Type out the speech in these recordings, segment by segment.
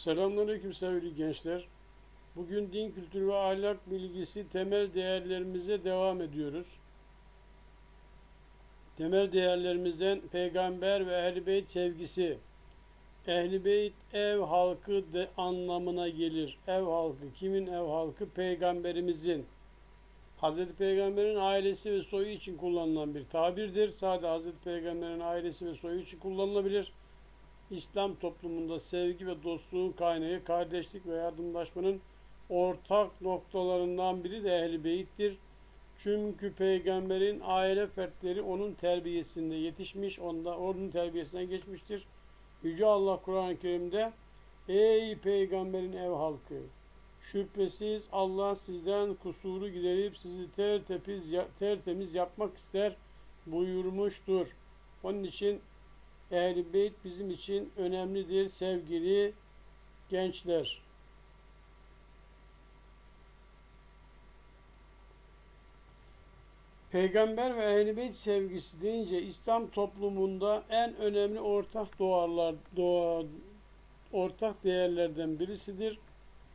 Selamünaleyküm sevgili gençler. Bugün din kültürü ve ahlak bilgisi temel değerlerimize devam ediyoruz. Temel değerlerimizden peygamber ve ehl beyt sevgisi. Ehl beyt ev halkı de anlamına gelir. Ev halkı kimin ev halkı? Peygamberimizin. Hazreti Peygamber'in ailesi ve soyu için kullanılan bir tabirdir. Sadece Hazreti Peygamber'in ailesi ve soyu için kullanılabilir. İslam toplumunda sevgi ve dostluğun kaynağı kardeşlik ve yardımlaşmanın ortak noktalarından biri de ehl Beyt'tir. Çünkü peygamberin aile fertleri onun terbiyesinde yetişmiş, onda onun terbiyesinden geçmiştir. Yüce Allah Kur'an-ı Kerim'de Ey peygamberin ev halkı! Şüphesiz Allah sizden kusuru giderip sizi tertemiz, tertemiz yapmak ister buyurmuştur. Onun için Ehl-i Beyt bizim için önemlidir sevgili gençler. Peygamber ve Ehl-i Beyt sevgisi deyince İslam toplumunda en önemli ortak doğarlar, doğa, ortak değerlerden birisidir.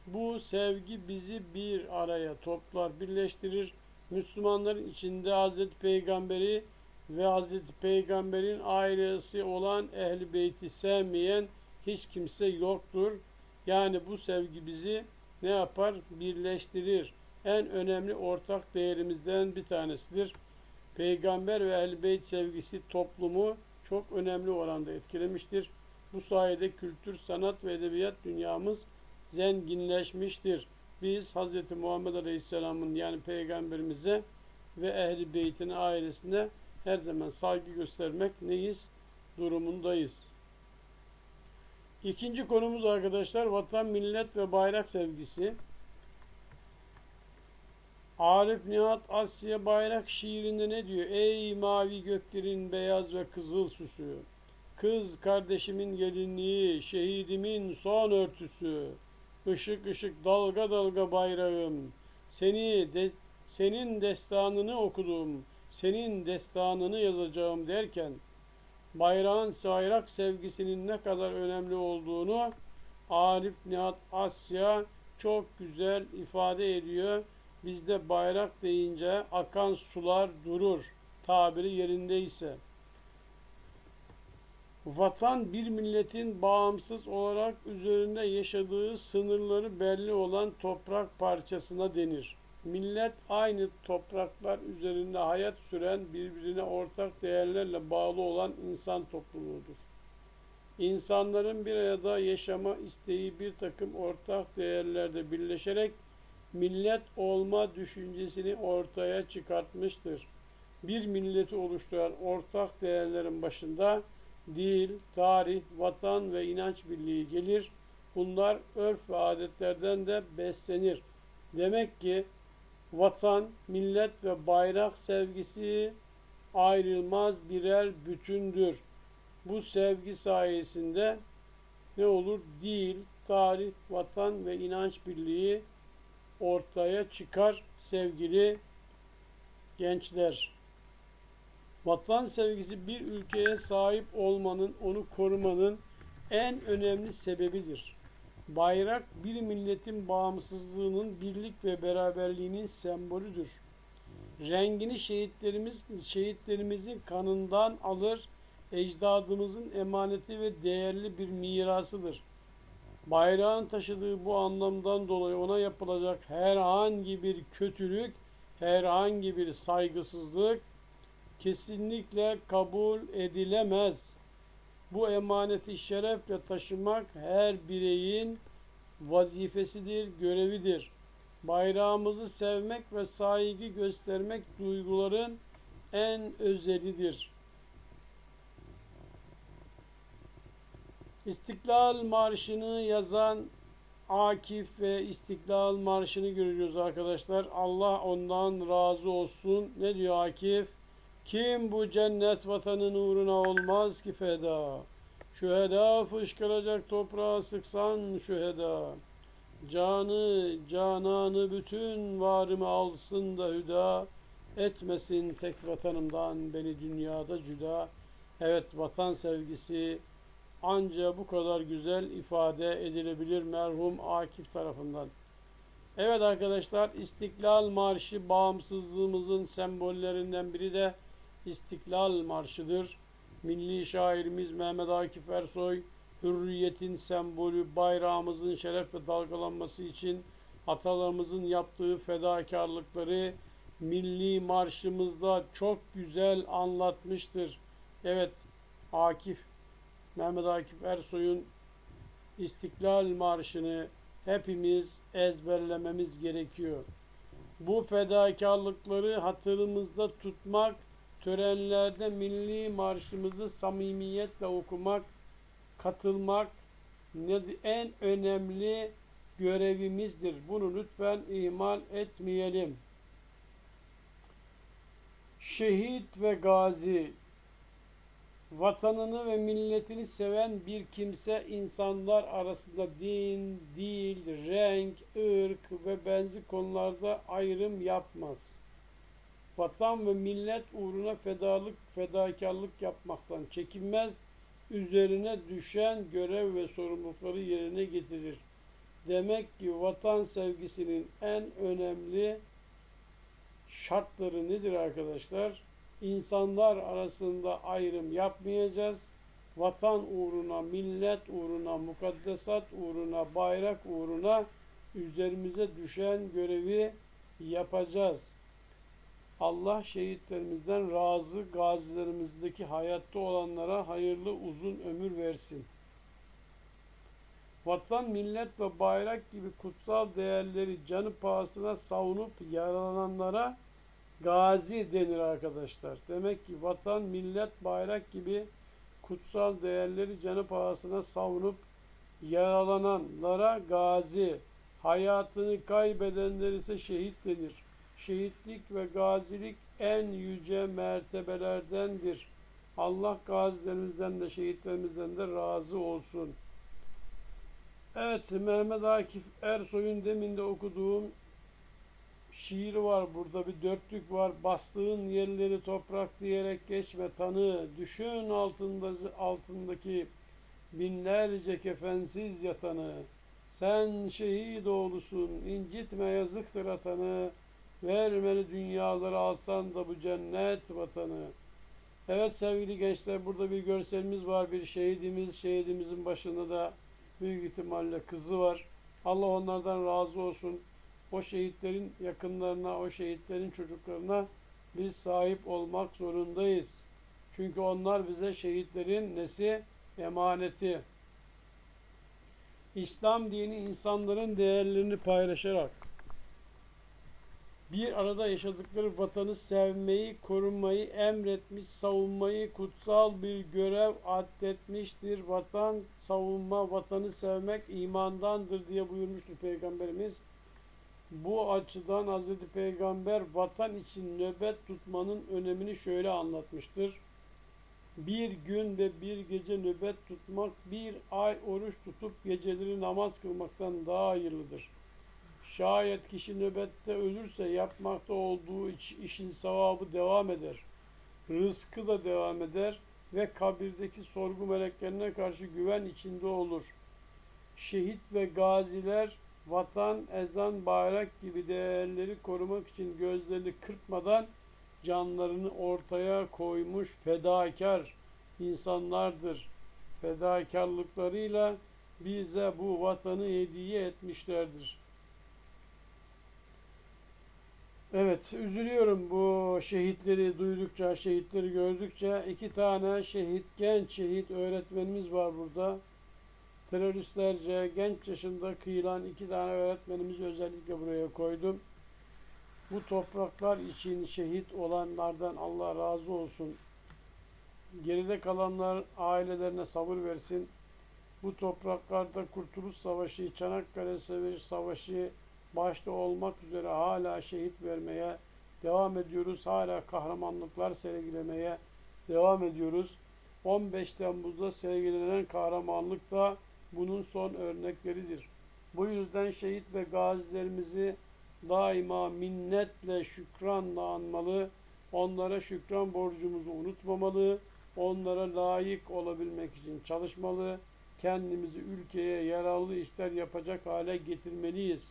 Bu sevgi bizi bir araya toplar, birleştirir. Müslümanların içinde Hazreti Peygamberi ve Hazreti Peygamber'in ailesi olan Ehl-i Beyt'i sevmeyen hiç kimse yoktur. Yani bu sevgi bizi ne yapar? Birleştirir. En önemli ortak değerimizden bir tanesidir. Peygamber ve Ehl-i Beyt sevgisi toplumu çok önemli oranda etkilemiştir. Bu sayede kültür, sanat ve edebiyat dünyamız zenginleşmiştir. Biz Hz. Muhammed Aleyhisselam'ın yani Peygamberimize ve Ehl-i Beyt'in ailesine her zaman saygı göstermek neyiz? Durumundayız. İkinci konumuz arkadaşlar vatan, millet ve bayrak sevgisi. Arif Nihat Asya Bayrak şiirinde ne diyor? Ey mavi göklerin beyaz ve kızıl süsü. Kız kardeşimin gelinliği, şehidimin son örtüsü. Işık ışık dalga dalga bayrağım. Seni de, senin destanını okudum senin destanını yazacağım derken bayrağın bayrak sevgisinin ne kadar önemli olduğunu Arif Nihat Asya çok güzel ifade ediyor. Bizde bayrak deyince akan sular durur tabiri yerindeyse. Vatan bir milletin bağımsız olarak üzerinde yaşadığı sınırları belli olan toprak parçasına denir. Millet aynı topraklar üzerinde hayat süren birbirine ortak değerlerle bağlı olan insan topluluğudur. İnsanların bir arada yaşama isteği bir takım ortak değerlerde birleşerek millet olma düşüncesini ortaya çıkartmıştır. Bir milleti oluşturan ortak değerlerin başında dil, tarih, vatan ve inanç birliği gelir. Bunlar örf ve adetlerden de beslenir. Demek ki vatan, millet ve bayrak sevgisi ayrılmaz birer bütündür. Bu sevgi sayesinde ne olur? Dil, tarih, vatan ve inanç birliği ortaya çıkar sevgili gençler. Vatan sevgisi bir ülkeye sahip olmanın, onu korumanın en önemli sebebidir. Bayrak bir milletin bağımsızlığının, birlik ve beraberliğinin sembolüdür. Rengini şehitlerimiz şehitlerimizin kanından alır, ecdadımızın emaneti ve değerli bir mirasıdır. Bayrağın taşıdığı bu anlamdan dolayı ona yapılacak herhangi bir kötülük, herhangi bir saygısızlık kesinlikle kabul edilemez. Bu emaneti şerefle taşımak her bireyin vazifesidir, görevidir. Bayrağımızı sevmek ve saygı göstermek duyguların en özelidir. İstiklal Marşı'nı yazan Akif ve İstiklal Marşı'nı görüyoruz arkadaşlar. Allah ondan razı olsun. Ne diyor Akif? Kim bu cennet vatanın uğruna olmaz ki feda? Şüheda fışkıracak toprağa sıksan şüheda. Canı, cananı bütün varımı alsın da hüda. Etmesin tek vatanımdan beni dünyada cüda. Evet vatan sevgisi ancak bu kadar güzel ifade edilebilir merhum Akif tarafından. Evet arkadaşlar İstiklal Marşı bağımsızlığımızın sembollerinden biri de İstiklal Marşı'dır. Milli şairimiz Mehmet Akif Ersoy hürriyetin sembolü bayrağımızın şeref ve dalgalanması için atalarımızın yaptığı fedakarlıkları milli marşımızda çok güzel anlatmıştır. Evet Akif Mehmet Akif Ersoy'un İstiklal Marşı'nı hepimiz ezberlememiz gerekiyor. Bu fedakarlıkları hatırımızda tutmak, törenlerde milli marşımızı samimiyetle okumak, katılmak en önemli görevimizdir. Bunu lütfen ihmal etmeyelim. Şehit ve gazi vatanını ve milletini seven bir kimse insanlar arasında din, dil, renk, ırk ve benzi konularda ayrım yapmaz. Vatan ve millet uğruna fedalık, fedakarlık yapmaktan çekinmez, üzerine düşen görev ve sorumlulukları yerine getirir. Demek ki vatan sevgisinin en önemli şartları nedir arkadaşlar? İnsanlar arasında ayrım yapmayacağız. Vatan uğruna, millet uğruna, mukaddesat uğruna, bayrak uğruna üzerimize düşen görevi yapacağız. Allah şehitlerimizden razı, gazilerimizdeki hayatta olanlara hayırlı uzun ömür versin. Vatan, millet ve bayrak gibi kutsal değerleri canı pahasına savunup yaralananlara gazi denir arkadaşlar. Demek ki vatan, millet, bayrak gibi kutsal değerleri canı pahasına savunup yaralananlara gazi, hayatını kaybedenler ise şehit denir. Şehitlik ve gazilik en yüce mertebelerdendir. Allah gazilerimizden de şehitlerimizden de razı olsun. Evet Mehmet Akif Ersoy'un demin de okuduğum şiiri var burada bir dörtlük var. Bastığın yerleri toprak diyerek geçme tanı. Düşün altında, altındaki binlerce kefensiz yatanı. Sen şehit oğlusun incitme yazıktır atanı. Vermeli dünyaları alsan da bu cennet vatanı. Evet sevgili gençler burada bir görselimiz var. Bir şehidimiz, şehidimizin başında da büyük ihtimalle kızı var. Allah onlardan razı olsun. O şehitlerin yakınlarına, o şehitlerin çocuklarına biz sahip olmak zorundayız. Çünkü onlar bize şehitlerin nesi? Emaneti. İslam dini insanların değerlerini paylaşarak bir arada yaşadıkları vatanı sevmeyi, korumayı emretmiş, savunmayı kutsal bir görev addetmiştir. Vatan savunma, vatanı sevmek imandandır diye buyurmuştur Peygamberimiz. Bu açıdan Hazreti Peygamber vatan için nöbet tutmanın önemini şöyle anlatmıştır. Bir gün ve bir gece nöbet tutmak, bir ay oruç tutup geceleri namaz kılmaktan daha hayırlıdır. Şayet kişi nöbette ölürse yapmakta olduğu iş- işin sevabı devam eder. Rızkı da devam eder ve kabirdeki sorgu meleklerine karşı güven içinde olur. Şehit ve gaziler vatan, ezan, bayrak gibi değerleri korumak için gözlerini kırpmadan canlarını ortaya koymuş fedakar insanlardır. Fedakarlıklarıyla bize bu vatanı hediye etmişlerdir. Evet, üzülüyorum bu şehitleri duydukça, şehitleri gördükçe. iki tane şehit, genç şehit öğretmenimiz var burada. Teröristlerce genç yaşında kıyılan iki tane öğretmenimizi özellikle buraya koydum. Bu topraklar için şehit olanlardan Allah razı olsun. Geride kalanlar ailelerine sabır versin. Bu topraklarda Kurtuluş Savaşı, Çanakkale Savaşı başta olmak üzere hala şehit vermeye devam ediyoruz. Hala kahramanlıklar sergilemeye devam ediyoruz. 15 Temmuz'da sergilenen kahramanlık da bunun son örnekleridir. Bu yüzden şehit ve gazilerimizi daima minnetle, şükranla anmalı, onlara şükran borcumuzu unutmamalı, onlara layık olabilmek için çalışmalı, kendimizi ülkeye yararlı işler yapacak hale getirmeliyiz.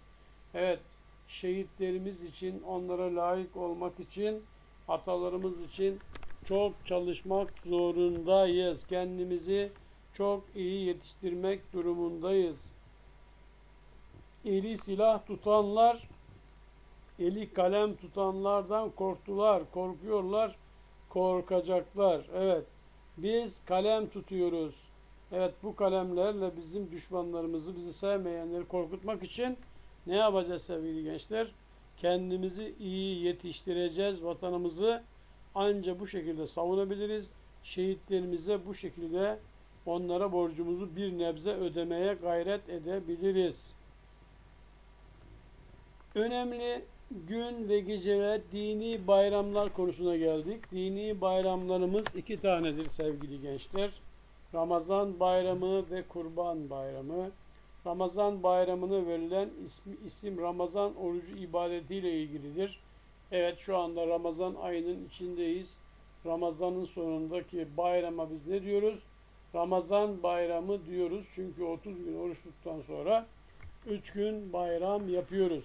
Evet, şehitlerimiz için, onlara layık olmak için, atalarımız için çok çalışmak zorundayız. Kendimizi çok iyi yetiştirmek durumundayız. Eli silah tutanlar, eli kalem tutanlardan korktular, korkuyorlar, korkacaklar. Evet, biz kalem tutuyoruz. Evet, bu kalemlerle bizim düşmanlarımızı, bizi sevmeyenleri korkutmak için ne yapacağız sevgili gençler? Kendimizi iyi yetiştireceğiz, vatanımızı anca bu şekilde savunabiliriz. Şehitlerimize bu şekilde onlara borcumuzu bir nebze ödemeye gayret edebiliriz. Önemli gün ve geceler dini bayramlar konusuna geldik. Dini bayramlarımız iki tanedir sevgili gençler. Ramazan bayramı ve kurban bayramı. Ramazan bayramına verilen ismi, isim Ramazan orucu ibadetiyle ilgilidir. Evet şu anda Ramazan ayının içindeyiz. Ramazanın sonundaki bayrama biz ne diyoruz? Ramazan bayramı diyoruz. Çünkü 30 gün oruç tuttuktan sonra 3 gün bayram yapıyoruz.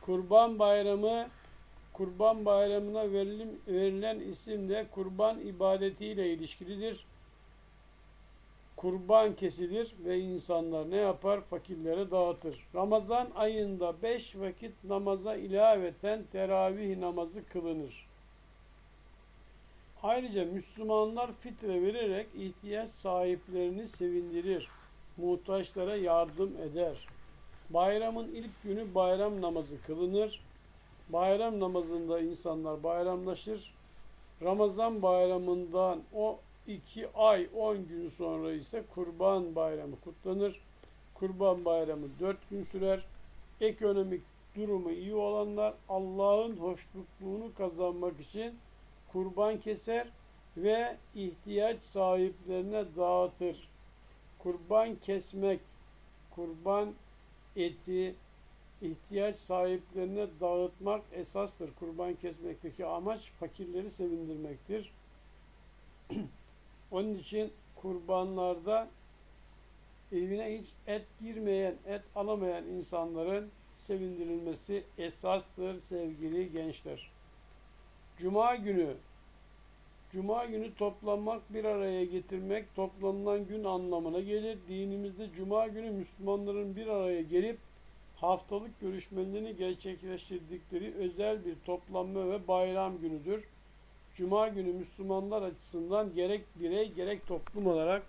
Kurban bayramı Kurban bayramına verilim, verilen isim de kurban ibadetiyle ilişkilidir. Kurban kesilir ve insanlar ne yapar? Fakirlere dağıtır. Ramazan ayında beş vakit namaza ilaveten teravih namazı kılınır. Ayrıca Müslümanlar fitre vererek ihtiyaç sahiplerini sevindirir. Muhtaçlara yardım eder. Bayramın ilk günü bayram namazı kılınır. Bayram namazında insanlar bayramlaşır. Ramazan bayramından o iki ay on gün sonra ise kurban bayramı kutlanır. Kurban bayramı dört gün sürer. Ekonomik durumu iyi olanlar Allah'ın hoşnutluğunu kazanmak için kurban keser ve ihtiyaç sahiplerine dağıtır. Kurban kesmek, kurban eti ihtiyaç sahiplerine dağıtmak esastır. Kurban kesmekteki amaç fakirleri sevindirmektir. Onun için kurbanlarda evine hiç et girmeyen, et alamayan insanların sevindirilmesi esastır sevgili gençler. Cuma günü Cuma günü toplanmak, bir araya getirmek, toplanılan gün anlamına gelir. Dinimizde Cuma günü Müslümanların bir araya gelip haftalık görüşmelerini gerçekleştirdikleri özel bir toplanma ve bayram günüdür. Cuma günü Müslümanlar açısından gerek birey gerek toplum olarak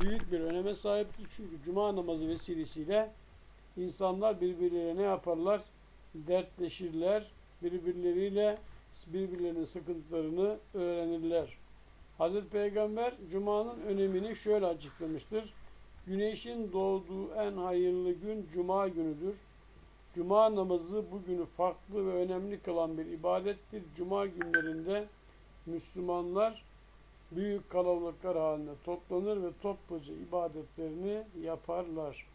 büyük bir öneme sahiptir. Çünkü Cuma namazı vesilesiyle insanlar birbirlerine ne yaparlar? Dertleşirler, birbirleriyle birbirlerinin sıkıntılarını öğrenirler. Hazreti Peygamber Cuma'nın önemini şöyle açıklamıştır. Güneşin doğduğu en hayırlı gün Cuma günüdür. Cuma namazı bugünü farklı ve önemli kılan bir ibadettir. Cuma günlerinde Müslümanlar büyük kalabalıklar halinde toplanır ve topluca ibadetlerini yaparlar.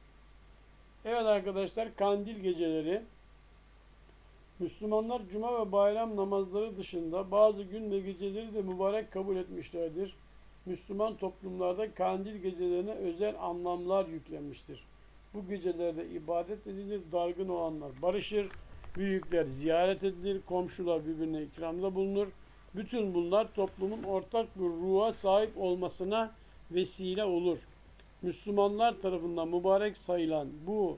Evet arkadaşlar kandil geceleri Müslümanlar cuma ve bayram namazları dışında bazı gün ve geceleri de mübarek kabul etmişlerdir. Müslüman toplumlarda kandil gecelerine özel anlamlar yüklenmiştir. Bu gecelerde ibadet edilir, dargın olanlar barışır, büyükler ziyaret edilir, komşular birbirine ikramda bulunur. Bütün bunlar toplumun ortak bir ruha sahip olmasına vesile olur. Müslümanlar tarafından mübarek sayılan bu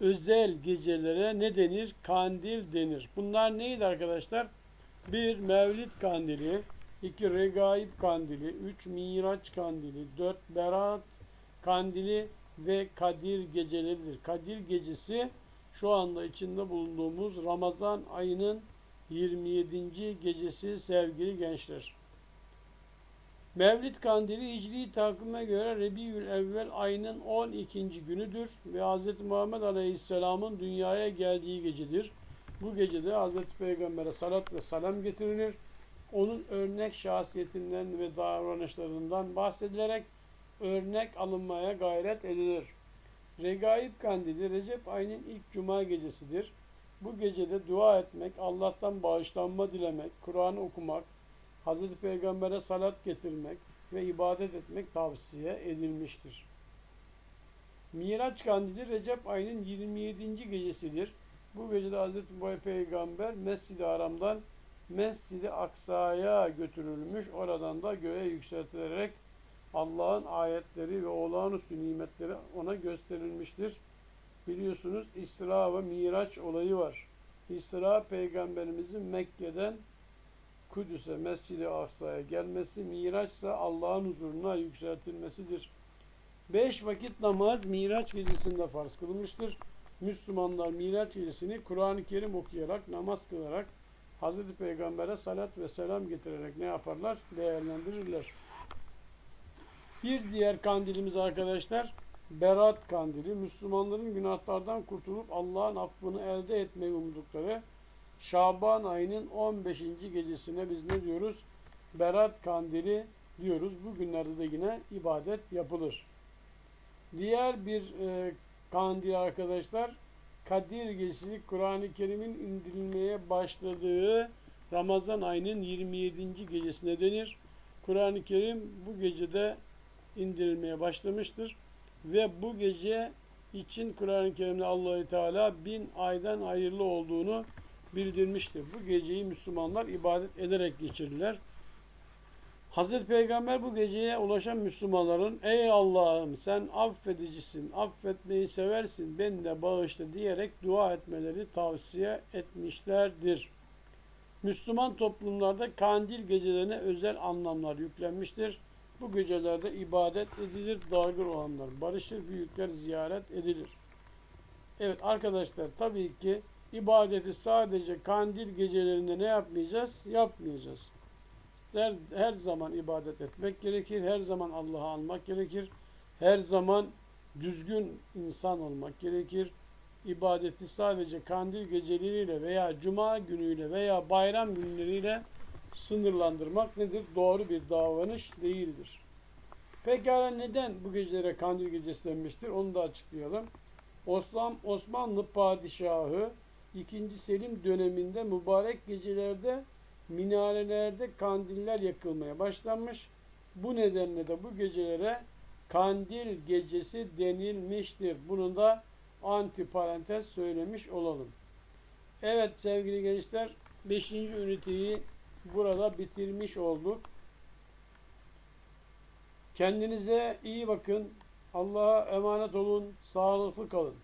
özel gecelere ne denir? Kandil denir. Bunlar neydi arkadaşlar? Bir Mevlid kandili, iki Regaib kandili, üç Miraç kandili, dört Berat kandili ve Kadir geceleridir. Kadir gecesi şu anda içinde bulunduğumuz Ramazan ayının 27. gecesi sevgili gençler. Mevlid kandili Hicri takvime göre Rebiül Evvel ayının 12. günüdür ve Hz. Muhammed Aleyhisselam'ın dünyaya geldiği gecedir. Bu gecede Hz. Peygamber'e salat ve selam getirilir. Onun örnek şahsiyetinden ve davranışlarından bahsedilerek örnek alınmaya gayret edilir. Regaib kandili Recep ayının ilk cuma gecesidir. Bu gecede dua etmek, Allah'tan bağışlanma dilemek, Kur'an okumak, Hazreti Peygamber'e salat getirmek, ve ibadet etmek tavsiye edilmiştir. Miraç kandili Recep ayının 27. gecesidir. Bu gecede Hz. Peygamber Mescid-i Haram'dan Mescid-i Aksa'ya götürülmüş. Oradan da göğe yükseltilerek Allah'ın ayetleri ve olağanüstü nimetleri ona gösterilmiştir. Biliyorsunuz İsra ve Miraç olayı var. İsra peygamberimizin Mekke'den Kudüs'e, Mescid-i Aksa'ya gelmesi, Miraç ise Allah'ın huzuruna yükseltilmesidir. Beş vakit namaz Miraç gecesinde farz kılınmıştır. Müslümanlar Miraç gecesini Kur'an-ı Kerim okuyarak, namaz kılarak, Hz. Peygamber'e salat ve selam getirerek ne yaparlar? Değerlendirirler. Bir diğer kandilimiz arkadaşlar, Berat kandili. Müslümanların günahlardan kurtulup Allah'ın affını elde etmeyi umdukları Şaban ayının 15. gecesine biz ne diyoruz? Berat kandili diyoruz. Bu günlerde de yine ibadet yapılır. Diğer bir e, kandil arkadaşlar Kadir Gecesi Kur'an-ı Kerim'in indirilmeye başladığı Ramazan ayının 27. gecesine denir. Kur'an-ı Kerim bu gecede indirilmeye başlamıştır ve bu gece için Kur'an-ı Kerim'de Allahü Teala bin aydan hayırlı olduğunu bildirmiştir. Bu geceyi Müslümanlar ibadet ederek geçirirler. Hazreti Peygamber bu geceye ulaşan Müslümanların ey Allah'ım sen affedicisin, affetmeyi seversin, beni de bağışla diyerek dua etmeleri tavsiye etmişlerdir. Müslüman toplumlarda kandil gecelerine özel anlamlar yüklenmiştir. Bu gecelerde ibadet edilir, dargın olanlar barışır, büyükler ziyaret edilir. Evet arkadaşlar tabii ki ibadeti sadece kandil gecelerinde ne yapmayacağız? Yapmayacağız. Her, her zaman ibadet etmek gerekir. Her zaman Allah'ı anmak gerekir. Her zaman düzgün insan olmak gerekir. İbadeti sadece kandil geceleriyle veya cuma günüyle veya bayram günleriyle sınırlandırmak nedir? Doğru bir davranış değildir. Pekala neden bu gecelere kandil gecesi denmiştir? Onu da açıklayalım. Osman, Osmanlı padişahı 2. Selim döneminde mübarek gecelerde minarelerde kandiller yakılmaya başlanmış. Bu nedenle de bu gecelere kandil gecesi denilmiştir. Bunu da antiparantez söylemiş olalım. Evet sevgili gençler 5. üniteyi burada bitirmiş olduk. Kendinize iyi bakın. Allah'a emanet olun. Sağlıklı kalın.